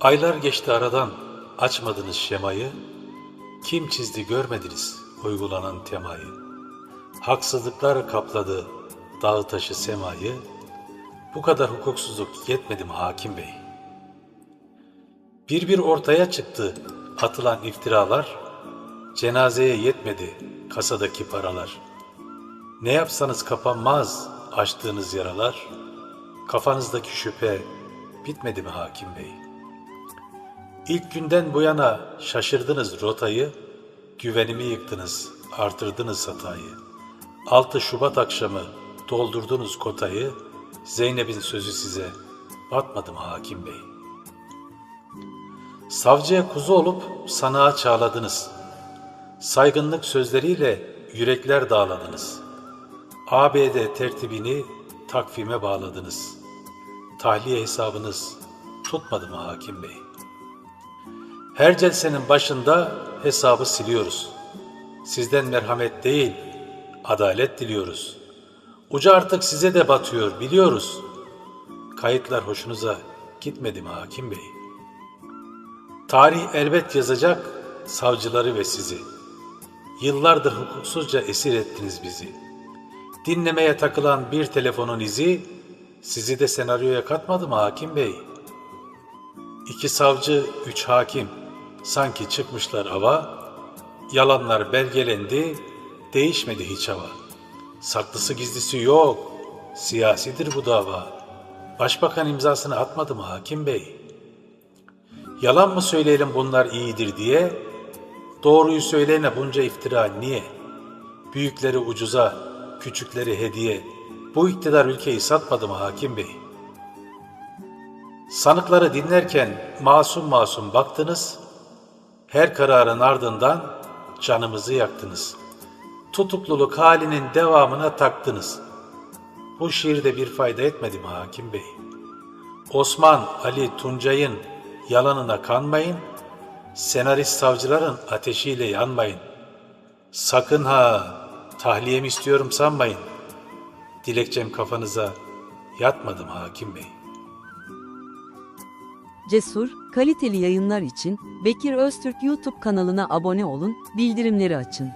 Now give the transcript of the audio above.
Aylar geçti aradan açmadınız şemayı, kim çizdi görmediniz uygulanan temayı. Haksızlıklar kapladı dağı taşı semayı, bu kadar hukuksuzluk yetmedi mi hakim bey? Bir bir ortaya çıktı atılan iftiralar, cenazeye yetmedi kasadaki paralar. Ne yapsanız kapanmaz açtığınız yaralar, kafanızdaki şüphe bitmedi mi hakim bey? İlk günden bu yana şaşırdınız rotayı, güvenimi yıktınız, artırdınız hatayı. 6 Şubat akşamı doldurdunuz kotayı, Zeynep'in sözü size batmadı mı hakim bey? Savcıya kuzu olup sanığa çağladınız. Saygınlık sözleriyle yürekler dağladınız. ABD tertibini takvime bağladınız. Tahliye hesabınız tutmadı mı hakim bey? Her celsenin başında hesabı siliyoruz. Sizden merhamet değil, adalet diliyoruz. Ucu artık size de batıyor, biliyoruz. Kayıtlar hoşunuza gitmedi mi hakim bey? Tarih elbet yazacak savcıları ve sizi. Yıllardır hukuksuzca esir ettiniz bizi. Dinlemeye takılan bir telefonun izi sizi de senaryoya katmadı mı hakim bey? İki savcı, üç hakim sanki çıkmışlar ava, yalanlar belgelendi, değişmedi hiç hava. Saklısı gizlisi yok, siyasidir bu dava. Başbakan imzasını atmadı mı hakim bey? Yalan mı söyleyelim bunlar iyidir diye? Doğruyu söyleyene bunca iftira niye? Büyükleri ucuza, küçükleri hediye. Bu iktidar ülkeyi satmadı mı hakim bey? Sanıkları dinlerken masum masum baktınız, her kararın ardından canımızı yaktınız. Tutukluluk halinin devamına taktınız. Bu şiirde bir fayda etmedi mi hakim bey? Osman, Ali, Tuncay'ın yalanına kanmayın, senarist savcıların ateşiyle yanmayın. Sakın ha, tahliyemi istiyorum sanmayın. Dilekçem kafanıza yatmadı mı hakim bey? Cesur, kaliteli yayınlar için Bekir Öztürk YouTube kanalına abone olun, bildirimleri açın.